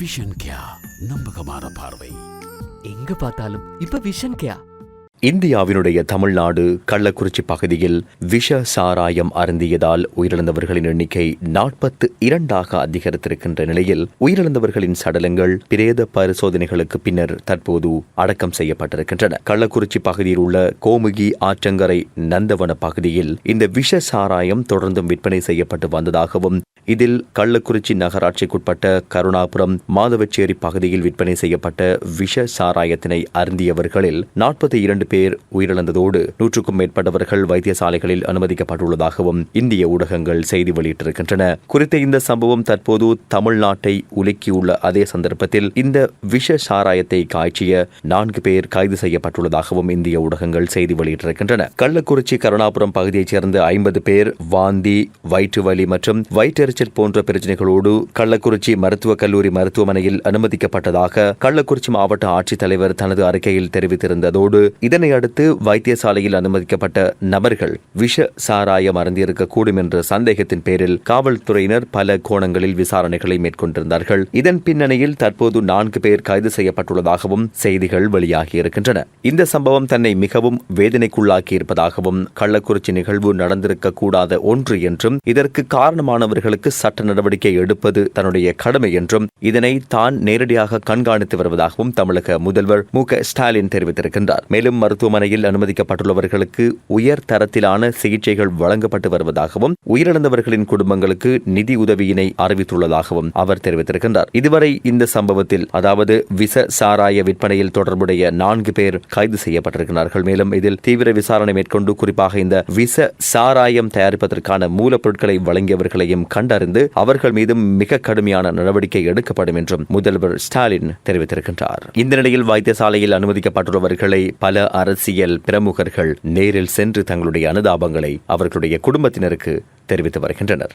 Vision கியா நம்பகமான பார்வை. எங்க பார்த்தாலும் இப்ப விஷன் கேயா இந்தியாவினுடைய தமிழ்நாடு கள்ளக்குறிச்சி பகுதியில் விஷ சாராயம் அருந்தியதால் உயிரிழந்தவர்களின் எண்ணிக்கை நாற்பத்து இரண்டாக அதிகரித்திருக்கின்ற நிலையில் உயிரிழந்தவர்களின் சடலங்கள் பிரேத பரிசோதனைகளுக்கு பின்னர் தற்போது அடக்கம் செய்யப்பட்டிருக்கின்றன. கள்ளக்குறிச்சி பகுதியில் உள்ள கோமுகி ஆற்றங்கரை நந்தவன பகுதியில் இந்த விஷ சாராயம் தொடர்ந்தும் விற்பனை செய்யப்பட்டு வந்ததாகவும் இதில் கள்ளக்குறிச்சி நகராட்சிக்குட்பட்ட கருணாபுரம் மாதவச்சேரி பகுதியில் விற்பனை செய்யப்பட்ட விஷ சாராயத்தினை அருந்தியவர்களில் நாற்பத்தி இரண்டு பேர் உயிரிழந்ததோடு நூற்றுக்கும் மேற்பட்டவர்கள் வைத்தியசாலைகளில் அனுமதிக்கப்பட்டுள்ளதாகவும் இந்திய ஊடகங்கள் செய்தி வெளியிட்டிருக்கின்றன. குறித்த இந்த சம்பவம் தற்போது தமிழ்நாட்டை உலுக்கியுள்ள அதே சந்தர்ப்பத்தில் இந்த விஷ சாராயத்தை காய்ச்சிய நான்கு பேர் கைது செய்யப்பட்டுள்ளதாகவும் இந்திய ஊடகங்கள் செய்தி வெளியிட்டிருக்கின்றன. கள்ளக்குறிச்சி கருணாபுரம் பகுதியைச் சேர்ந்த ஐம்பது பேர் வாந்தி வயிற்றுவலி மற்றும் மற்றும் காய்ச்சல் போன்ற பிரச்சனைகளோடு கள்ளக்குறிச்சி மருத்துவக் கல்லூரி மருத்துவமனையில் அனுமதிக்கப்பட்டதாக கள்ளக்குறிச்சி மாவட்ட ஆட்சித்தலைவர் தனது அறிக்கையில் தெரிவித்திருந்ததோடு இதனை அடுத்து வைத்தியசாலையில் அனுமதிக்கப்பட்ட நபர்கள் விஷ சாராயம் அருந்தியிருக்கக்கூடும் என்ற சந்தேகத்தின் பேரில் காவல்துறையினர் பல கோணங்களில் விசாரணைகளை மேற்கொண்டிருந்தார்கள். இதன் பின்னணியில் தற்போது நான்கு பேர் கைது செய்யப்பட்டுள்ளதாகவும் செய்திகள் வெளியாகியிருக்கின்றன. இந்த சம்பவம் தன்னை மிகவும் வேதனைக்குள்ளாக்கி இருப்பதாகவும் கள்ளக்குறிச்சி நிகழ்வு நடந்திருக்க கூடாத ஒன்று என்றும் இதற்கு காரணமானவர்களுக்கு சட்ட நடவடிக்கை எடுப்பது தன்னுடைய கடமை என்றும் இதனை தான் நேரடியாக கண்காணித்து வருவதாகவும் தமிழக முதல்வர் மு க ஸ்டாலின் தெரிவித்திருக்கின்றார். மேலும் மருத்துவமனையில் அனுமதிக்கப்பட்டுள்ளவர்களுக்கு உயர் தரத்திலான சிகிச்சைகள் வழங்கப்பட்டு வருவதாகவும் உயிரிழந்தவர்களின் குடும்பங்களுக்கு நிதி உதவியினை அறிவித்துள்ளதாகவும் அவர் தெரிவித்திருக்கின்றார். இதுவரை இந்த சம்பவத்தில் அதாவது விச சாராய விற்பனையில் தொடர்புடைய நான்கு பேர் கைது செய்யப்பட்டிருக்கிறார்கள். மேலும் இதில் தீவிர விசாரணை மேற்கொண்டு குறிப்பாக இந்த விச சாராயம் தயாரிப்பதற்கான மூலப்பொருட்களை வழங்கியவர்களையும் கண்ட கண்டறிந்து அவர்கள் மீதும் மிக கடுமையான நடவடிக்கை எடுக்கப்படும் என்றும் முதல்வர் ஸ்டாலின் தெரிவித்திருக்கின்றார். இந்த நிலையில் வைத்தியசாலையில் அனுமதிக்கப்பட்டுள்ளவர்களை பல அரசியல் பிரமுகர்கள் நேரில் சென்று தங்களுடைய அனுதாபங்களை அவர்களுடைய குடும்பத்தினருக்கு தெரிவித்து வருகின்றனர்.